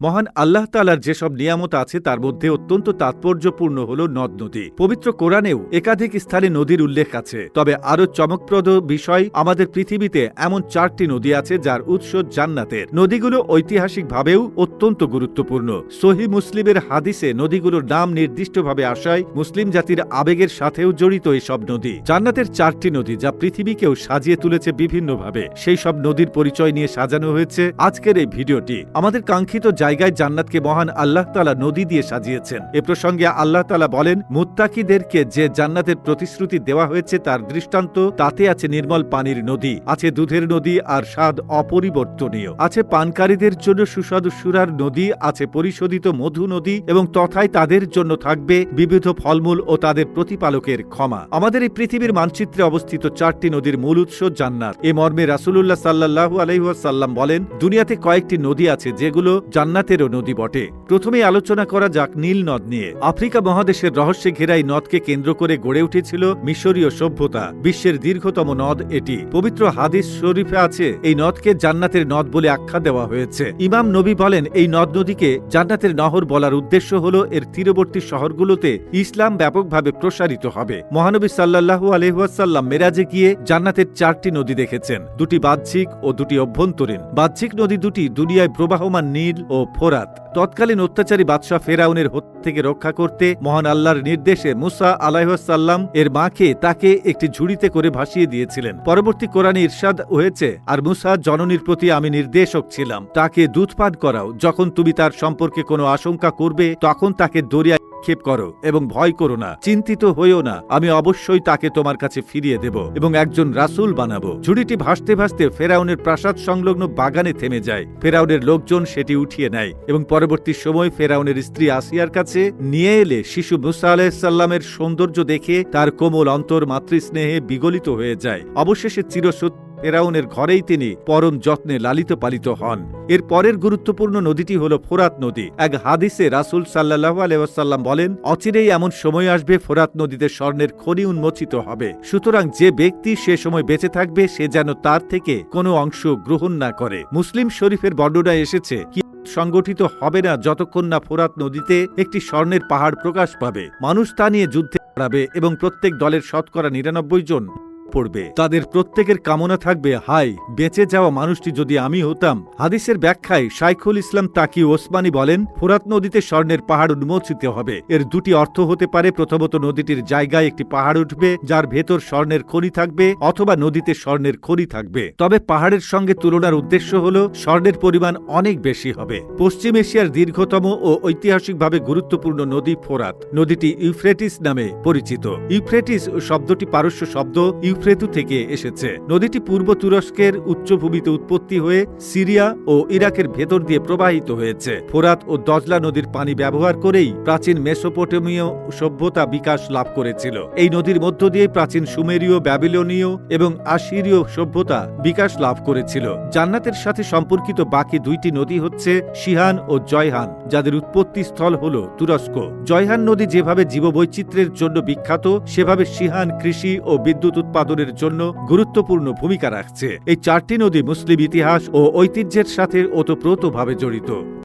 মহান আল্লাহ তালার যেসব নিয়ামত আছে তার মধ্যে অত্যন্ত তাৎপর্যপূর্ণ হল নদ নদী। পবিত্র কোরআনেও একাধিক স্থানে নদীর উল্লেখ আছে। তবে আরও চমকপ্রদ বিষয়, আমাদের পৃথিবীতে এমন চারটি নদী আছে যার উৎস জান্নাতের। নদীগুলো ঐতিহাসিকভাবেও অত্যন্ত গুরুত্বপূর্ণ। সহি মুসলিমের হাদিসে নদীগুলোর নাম নির্দিষ্টভাবে আসায় মুসলিম জাতির আবেগের সাথেও জড়িত এসব নদী। জান্নাতের চারটি নদী যা পৃথিবীকেও সাজিয়ে তুলেছে বিভিন্নভাবে। সেই সব নদীর পরিচয় নিয়ে সাজানো হয়েছে আজকের এই ভিডিওটি। আমাদের কাঙ্ক্ষিত জায়গায় জান্নাতকে মহান আল্লাহ তালা নদী দিয়ে সাজিয়েছেন। এ প্রসঙ্গে আল্লাহ তালা বলেন, মুত্তাকিদেরকে যে জান্নাতের প্রতিশ্রুতি দেওয়া হয়েছে তার দৃষ্টান্ত, তাতে আছে নির্মল পানির নদী, আছে দুধের নদী আর স্বাদ অপরিবর্তনীয়। আছে পানকারীদের জন্য সুস্বাদু সুরার নদী, আছে পরিশোধিত মধু নদী এবং তথায় তাদের জন্য থাকবে বিবিধ ফলমূল ও তাদের প্রতিপালকের ক্ষমা। আমাদের এই পৃথিবীর মানচিত্রে অবস্থিত চারটি নদীর মূল উৎস জান্নাত। এ মর্মে রাসুলুল্লাহ সাল্লাহু আলহিহাসাল্লাম বলেন, দুনিয়াতে কয়েকটি নদী আছে যেগুলো জান্নাতেরও নদী বটে। প্রথমেই আলোচনা করা যাক নীল নদ নিয়ে। আফ্রিকা মহাদেশের রহস্যে ঘেরাই নদকে কেন্দ্র করে গড়ে উঠেছিল মিশরীয় সভ্যতা, বিশ্বের দীর্ঘতম নদ এটি। পবিত্র হাদিস শরীফে আছে, এই নদকে জান্নাতের নদ বলে আখ্যা দেওয়া হয়েছে। ইমাম নবী বলেন, এই নদ নদীকে জান্নাতের নহর বলার উদ্দেশ্য হল, এর তীরবর্তী শহরগুলোতে ইসলাম ব্যাপকভাবে প্রসারিত হবে। মহানবী সাল্লাহু আলহাসাল্লাম মেরাজে গিয়ে জান্নাতের চারটি নদী দেখেছেন। দুটি বাহ্যিক ও দুটি অভ্যন্তরীণ। বাহ্যিক নদী দুটি দুনিয়ায় প্রবাহমান নীল ও ফোরাত। তৎকালীন অত্যাচারী বাদশাহ ফেরাউনের থেকে রক্ষা করতে মহান আল্লাহর নির্দেশে মুসা আলাইসাল্লাম এর মাকে তাকে একটি ঝুড়িতে করে ভাসিয়ে দিয়েছিলেন। পরবর্তী কোরআনে ইরশাদ হয়েছে, আর মুসা জননীর প্রতি আমি নির্দেশক ছিলাম। তাকে দুধপাত করাও। যখন তুমি তার সম্পর্কে কোনো আশঙ্কা করবে, তখন তাকে দরিয়া ক্ষেপ করো এবং ভয় করো না, চিন্তিত হইও না, আমি অবশ্যই তাকে তোমার কাছে ফিরিয়ে দেব এবং একজন রাসুল বানাবো। ঝুড়িটি ভাসতে ভাসতে ফেরাউনের প্রাসাদ সংলগ্ন বাগানে থেমে যায়। ফেরাউনের লোকজন সেটি উঠিয়ে নেয় এবং পরবর্তী সময় ফেরাউনের স্ত্রী আসিয়ার কাছে নিয়ে এলে শিশু মুসা আলাহিসাল্লামের সৌন্দর্য দেখে তার কোমল অন্তর মাতৃস্নেহে বিগলিত হয়ে যায়। অবশেষে চিরসত্য ফেরাউনের ঘরেই তিনি পরম যত্নে লালিত পালিত হন। এর পরের গুরুত্বপূর্ণ নদীটি হল ফোরাত নদী। এক হাদিসে রাসুল সাল্লাহ আলহাম বলেন, অচিরেই এমন সময় আসবে, ফোরাত নদীতে স্বর্ণের খনি উন্মোচিত হবে। সুতরাং যে ব্যক্তি সে সময় বেঁচে থাকবে, সে যেন তার থেকে কোনো অংশ গ্রহণ না করে। মুসলিম শরীফের বর্ণনায় এসেছে, কি সংগঠিত হবে না যতক্ষণ না ফোরাত নদীতে একটি স্বর্ণের পাহাড় প্রকাশ পাবে। মানুষ তা নিয়ে যুদ্ধে দাঁড়াবে এবং প্রত্যেক দলের শতকরা নিরানব্বই জন পড়বে। তাদের প্রত্যেকের কামনা থাকবে, হাই, বেঁচে যাওয়া মানুষটি যদি আমি হতাম। হাদিসের ব্যাখ্যায় শাইখুল ইসলাম তাকি ওসমানী বলেন, ফোরাত নদীতে স্বর্ণের পাহাড় উন্মোচিত হবে। এর দুটি অর্থ হতে পারে, প্রথমত নদীটির জায়গায় একটি পাহাড় উঠবে, যার ভেতর স্বর্ণের খনি থাকবে, অথবা নদীতে স্বর্ণের খনি থাকবে। তবে পাহাড়ের সঙ্গে তুলনার উদ্দেশ্য হল, স্বর্ণের পরিমাণ অনেক বেশি হবে। পশ্চিম এশিয়ার দীর্ঘতম ও ঐতিহাসিকভাবে গুরুত্বপূর্ণ নদী ফোরাত। নদীটি ইউফ্রেটিস নামে পরিচিত। ইউফ্রেটিস শব্দটি পারস্য শব্দ ইউফ্রেতু থেকে এসেছে। নদীটি পূর্ব তুরস্কের উচ্চভূমিতে উৎপত্তি হয়ে সিরিয়া ও ইরাকের ভেতর দিয়ে প্রবাহিত হয়েছে। ফোরাত ও দজলা নদীর পানি ব্যবহার করেই প্রাচীন মেসোপটেমীয় সভ্যতা বিকাশ লাভ করেছিল। এই নদীর মধ্য দিয়ে প্রাচীন সুমেরীয়, ব্যাবিলনীয় এবং আশিরীয় সভ্যতা বিকাশ লাভ করেছিল। জান্নাতের সাথে সম্পর্কিত বাকি দুইটি নদী হচ্ছে সিহান ও জয়হান, যাদের উৎপত্তি স্থল হল তুরস্ক। জয়হান নদী যেভাবে জীববৈচিত্র্যের জন্য বিখ্যাত, সেভাবে সিহান কৃষি ও বিদ্যুৎ উৎপাদনের জন্য গুরুত্বপূর্ণ ভূমিকা রাখছে। এই চারটি নদী মুসলিম ইতিহাস ও ঐতিহ্যের সাথে ওতপ্রোতভাবে জড়িত।